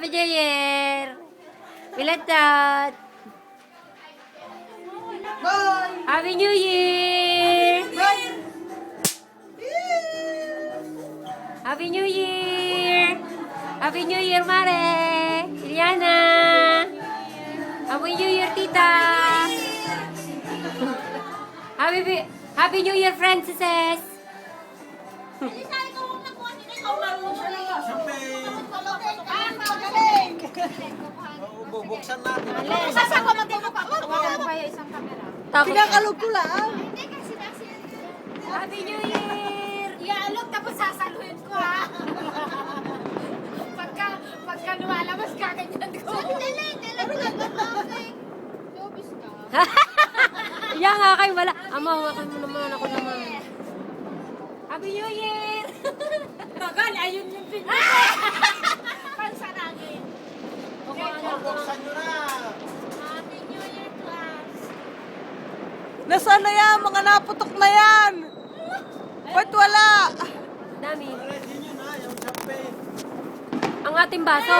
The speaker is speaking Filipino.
Happy New Year! Pilatot! Happy New Year! Happy New Year! Happy New Year, Mare! Iliana! Happy New Year, Tita! Happy, Happy New Year, Frances! Bubuksan natin. Tapos, Kinakalog ko lang. Happy New Year! Iaalok tapos sasaluhin ko ha. pagka, pagka lumalabas ka, ganyan ko. Topic. Lobis ka. Yan nga kayo wala. Ama, hawakan mo naman ako naman. Happy New Year! Tagal, ayun yung pinili. Nasaan na yan? Mga naputok na yan. Ba't wala? Dami. Ang ating baso.